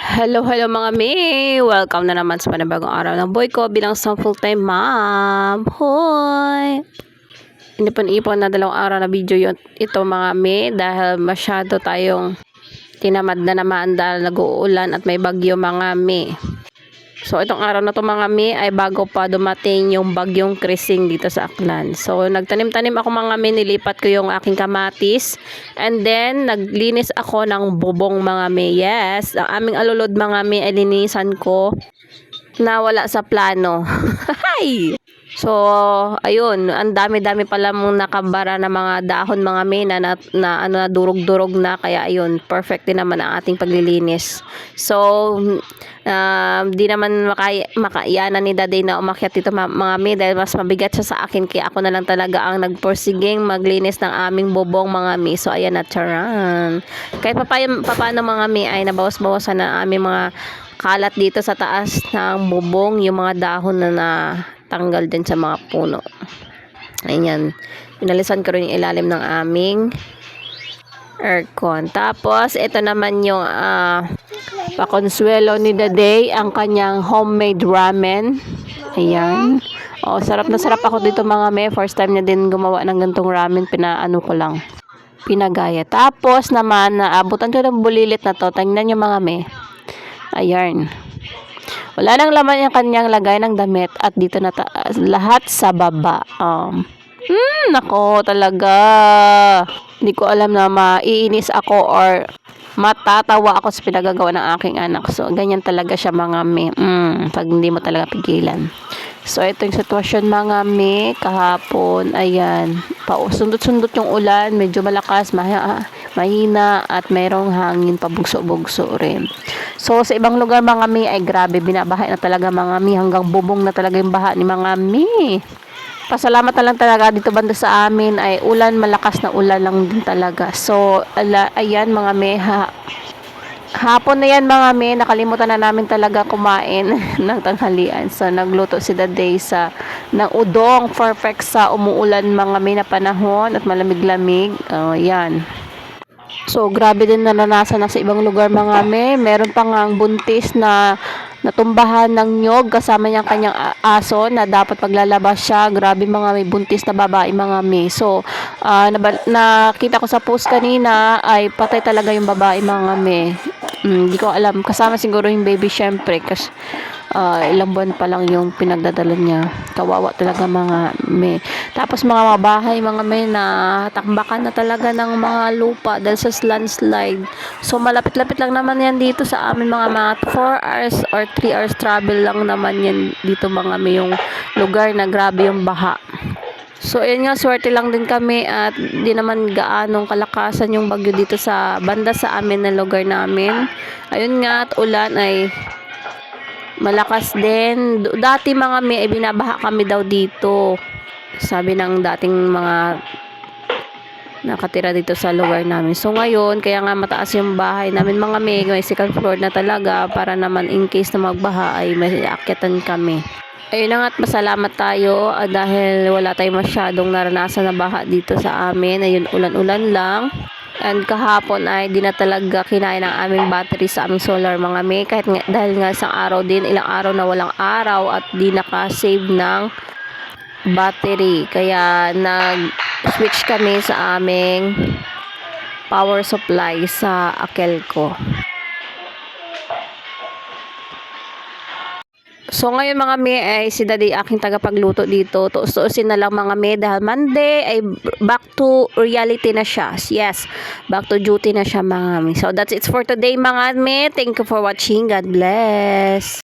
Hello, hello mga May! Welcome na naman sa panibagong araw ng boy ko bilang isang full-time mom. Hoy! Inipon-ipon na dalawang araw na video yun, ito mga May dahil masyado tayong tinamad na naman dahil nag-uulan at may bagyo mga May. So, itong araw na to mga mi ay bago pa dumating yung bagyong krising dito sa Aklan. So, nagtanim-tanim ako mga mi, nilipat ko yung aking kamatis. And then, naglinis ako ng bubong mga mi. Yes, ang aming alulod mga mi ay linisan ko na wala sa plano. Hay! So, ayun, ang dami-dami pala mong nakabara na mga dahon mga may na, na, na ano na durog-durog na kaya ayun, perfect din naman ang ating paglilinis. So, um, di naman makaya, makaiyanan ni Daday na umakyat dito ma- mga may dahil mas mabigat siya sa akin kaya ako na lang talaga ang nagporsiging maglinis ng aming bubong mga may. So, ayan na, charan. Kahit papaya, papaano mga may ay nabawas-bawasan na aming mga kalat dito sa taas ng bubong, yung mga dahon na natanggal din sa mga puno. Ayan. Inalisan ko rin yung ilalim ng aming aircon. Tapos, ito naman yung ah, pakonsuelo ni The Day, ang kanyang homemade ramen. Ayan. Oh, sarap na sarap ako dito mga me. First time na din gumawa ng gantong ramen. Pinaano ko lang. Pinagaya. Tapos naman, naabutan ko ng bulilit na to. Tingnan nyo mga me. Ayan. Wala nang laman yung kanyang lagay ng damit at dito na ta- lahat sa baba. Um, hmm, nako talaga. Hindi ko alam na maiinis ako or matatawa ako sa pinagagawa ng aking anak. So, ganyan talaga siya mga me. Mm, pag hindi mo talaga pigilan. So, ito yung sitwasyon mga me. Kahapon, ayan. Pausundot-sundot yung ulan. Medyo malakas, mahi- mahina, at mayroong hangin pabugso-bugso rin. So, sa ibang lugar mga me, ay grabe, binabaha na talaga mga me. Hanggang bubong na talaga yung baha ni mga me. Pasalamat na lang talaga dito banda sa amin ay ulan, malakas na ulan lang din talaga. So, ala, ayan mga me, ha, hapon na yan mga me, nakalimutan na namin talaga kumain ng tanghalian. So, nagluto si Daday sa ng udong, perfect sa umuulan mga me na panahon at malamig-lamig. Oh, yan. So, grabe din naranasan na sa ibang lugar mga me. Meron pa nga ang buntis na natumbahan ng nyog kasama niyang kanyang aso na dapat paglalabas siya. Grabe mga may buntis na babae mga me. So, naba- nakita ko sa post kanina ay patay talaga yung babae mga me. Hindi ko alam. Kasama siguro yung baby syempre kasi ah, ilang buwan pa lang yung pinagdadala niya. Kawawa talaga mga me. Tapos mga mabahay, mga me na takbakan na talaga ng mga lupa dahil sa landslide. So malapit-lapit lang naman yan dito sa amin mga mga 4 hours or 3 hours travel lang naman yan dito mga me yung lugar na grabe yung baha. So, ayun nga, swerte lang din kami at di naman gaanong kalakasan yung bagyo dito sa banda sa amin na lugar namin. Ayun nga, at ulan ay malakas din. Dati mga may ay binabaha kami daw dito. Sabi ng dating mga nakatira dito sa lugar namin. So ngayon, kaya nga mataas yung bahay namin mga may, may second floor na talaga para naman in case na magbaha ay may akyatan kami. Ayun na nga at masalamat tayo ah, dahil wala tayong masyadong naranasan na baha dito sa amin. Ayun, ulan-ulan lang. And kahapon ay di na talaga kinain ng aming battery sa aming solar mga may. Kahit nga, dahil nga isang araw din, ilang araw na walang araw at di naka-save ng battery. Kaya nag-switch kami sa aming power supply sa Akelco. So ngayon mga me ay si daddy aking tagapagluto dito. Tuos-tuusin na lang mga me dahil Monday ay back to reality na siya. Yes, back to duty na siya mga me. So that's it for today mga me. Thank you for watching. God bless.